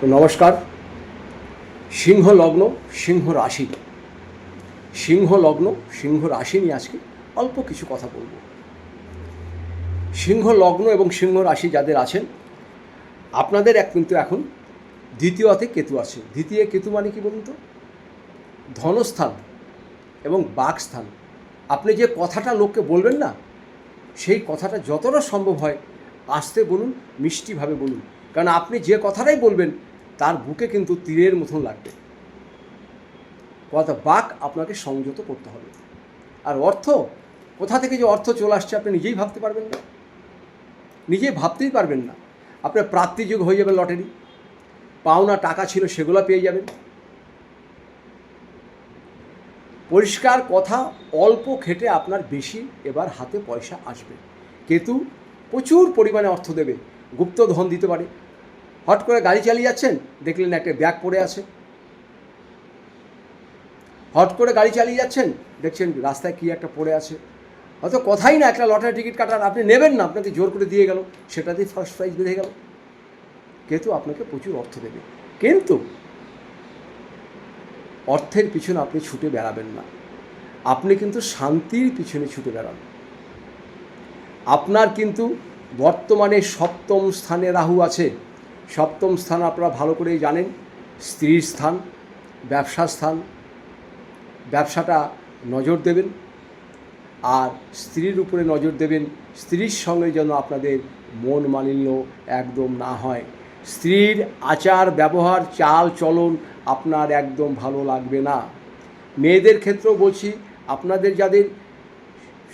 তো নমস্কার। সিংহ লগ্ন, সিংহ রাশি সিংহ লগ্ন, সিংহ রাশি নিয়ে আজকে অল্প কিছু কথা বলব। সিংহ লগ্ন এবং সিংহ রাশি যাদের আছেন, আপনাদের এক কিন্তু এখন দ্বিতীয়তে কেতু আছে। দ্বিতীয় কেতু মানে কি বলুন তো? ধনস্থান এবং বাকস্থান। আপনি যে কথাটা লোককে বলবেন না, সেই কথাটা যতটা সম্ভব হয় আসতে বলুন, মিষ্টিভাবে বলুন। কারণ আপনি যে কথাটাই বলবেন, তার বুকে কিন্তু তীরের মতন লাগবে। কথা বাক আপনাকে সংযত করতে হবে। আর অর্থ, কোথা থেকে যে অর্থ চলে আসছে আপনি নিজেই ভাবতে পারবেন না। নিজেই ভাবতেই পারবেন না। আপনার প্রাপ্তিযোগ হয়ে যাবে লটারি। পাওনা টাকা ছিল সেগুলো পেয়ে যাবেন। পরিষ্কার কথা, অল্প খেটে আপনার বেশি এবার হাতে পয়সা আসবে। কেতু প্রচুর পরিমাণে অর্থ দেবে। গুপ্ত ধন দিতে পারে। হট করে গাড়ি চালিয়ে যাচ্ছেন, দেখলেন একটা ব্যাগ পড়ে আছে। হট করে গাড়ি চালিয়ে যাচ্ছেন, দেখছেন রাস্তায় কী একটা পড়ে আছে। হয়তো কথাই না, একটা লটারি টিকিট কাটার, আপনি নেবেন না, আপনাকে জোর করে দিয়ে গেল, সেটাতেই ফার্স্ট প্রাইজ বেঁধে গেল। কেতু আপনাকে প্রচুর অর্থ দেবে। কিন্তু অর্থের পিছনে আপনি ছুটে বেড়াবেন না। আপনি কিন্তু শান্তির পিছনে ছুটে বেড়ান। আপনার কিন্তু বর্তমানে সপ্তম স্থানে রাহু আছে। সপ্তম স্থান আপনারা ভালো করেই জানেন, স্ত্রীর স্থান ব্যবসা স্থান, ব্যবসাটা নজর দেবেন আর স্ত্রীর উপরে নজর দেবেন, স্ত্রীর সঙ্গে যেন আপনাদের মন মালিন্য একদম না হয়। স্ত্রীর আচার, ব্যবহার, চাল, চলন আপনার একদম ভালো লাগবে না। মেয়েদের ক্ষেত্রেও বলছি, আপনাদের যাদের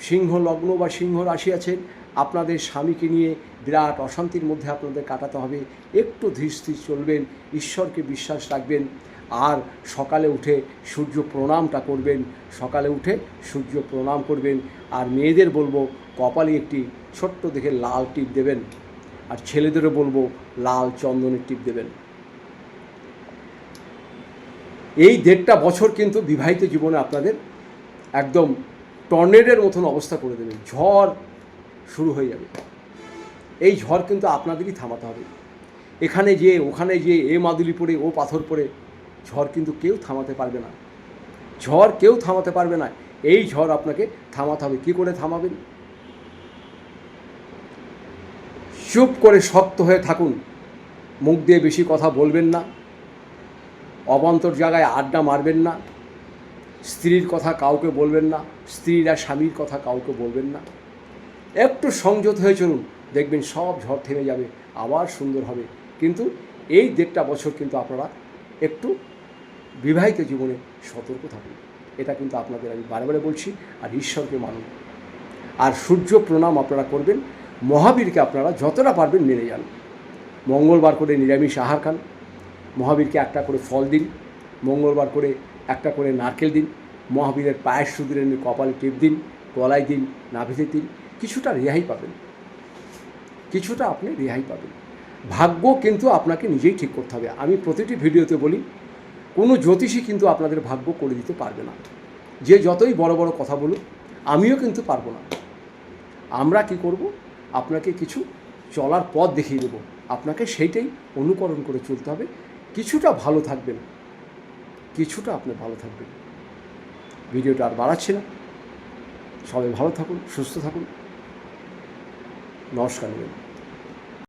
সিংহ লগ্ন বা সিংহ রাশি আছেন, আপনাদের স্বামীকে নিয়ে বিরাট অশান্তির মধ্যে আপনাদের কাটাতে হবে। একটু ধীর চলবেন, ঈশ্বরকে বিশ্বাস রাখবেন। আর সকালে উঠে সূর্য প্রণামটা করবেন। সকালে উঠে সূর্য প্রণাম করবেন। আর মেয়েদের বলব, কপালে একটি ছোট্ট দেখে লাল টিপ দেবেন। আর ছেলেদেরও বলব, লাল চন্দনের টিপ দেবেন। এই দেড়টা বছর কিন্তু বিবাহিত জীবনে আপনাদের একদম টর্নেডের মতন অবস্থা করে দেবে। ঝড় শুরু হয়ে যাবে। এই ঝড় কিন্তু আপনাদেরই থামাতে হবে। এখানে যে, ওখানে যে, এ মাদুলি পড়ে, ও পাথর পড়ে, ঝড় কিন্তু কেউ থামাতে পারবে না। ঝড় কেউ থামাতে পারবে না। এই ঝড় আপনাকে থামাতে হবে। কী করে থামাবেন? চুপ করে শক্ত হয়ে থাকুন। মুখ দিয়ে বেশি কথা বলবেন না। অবান্তর জায়গায় আড্ডা মারবেন না। স্ত্রীর কথা কাউকে বলবেন না। স্ত্রীরা স্বামীর কথা কাউকে বলবেন না। একটু সংযত হয়ে চলুন। দেখবেন সব ঝড় থেমে যাবে, আবার সুন্দর হবে। কিন্তু এই দেড়টা বছর কিন্তু আপনারা একটু বিবাহিত জীবনে সতর্ক থাকুন। এটা কিন্তু আপনাদের আমি বারে বলছি আর ঈশ্বরকে মানুন। আর সূর্য প্রণাম আপনারা করবেন, মহাবীরকে আপনারা যতটা পারবেন মেনে যান। মঙ্গলবার করে নিরামিষ আহার খান, মহাবীরকে একটা করে ফল দিন, মঙ্গলবার করে একটা করে নারকেল দিন, মহাবীরের পায়ের সুদিনের কপালে টিপ দিন, গলায় দিন, নাভিতে দিন, কিছুটা রেহাই পাবেন। কিছুটা আপনি রেহাই পাবেন। ভাগ্য কিন্তু আপনাকে নিজেই ঠিক করতে হবে। আমি প্রতিটি ভিডিওতে বলি, কোনো জ্যোতিষী কিন্তু আপনাদের ভাগ্য করে দিতে পারবে না। যে যতই বড় বড় কথা বলুক, আমিও কিন্তু পারব না। আমরা কি করব? আপনাকে কিছু চলার পথ দেখিয়ে দেবো। আপনাকে সেইটাই অনুকরণ করে চলতে হবে। কিছুটা ভালো থাকবেন। কিছুটা আপনি ভালো থাকবেন। ভিডিওটা আর বাড়াচ্ছি না। সবাই ভালো থাকুন, সুস্থ থাকুন। নমস্কার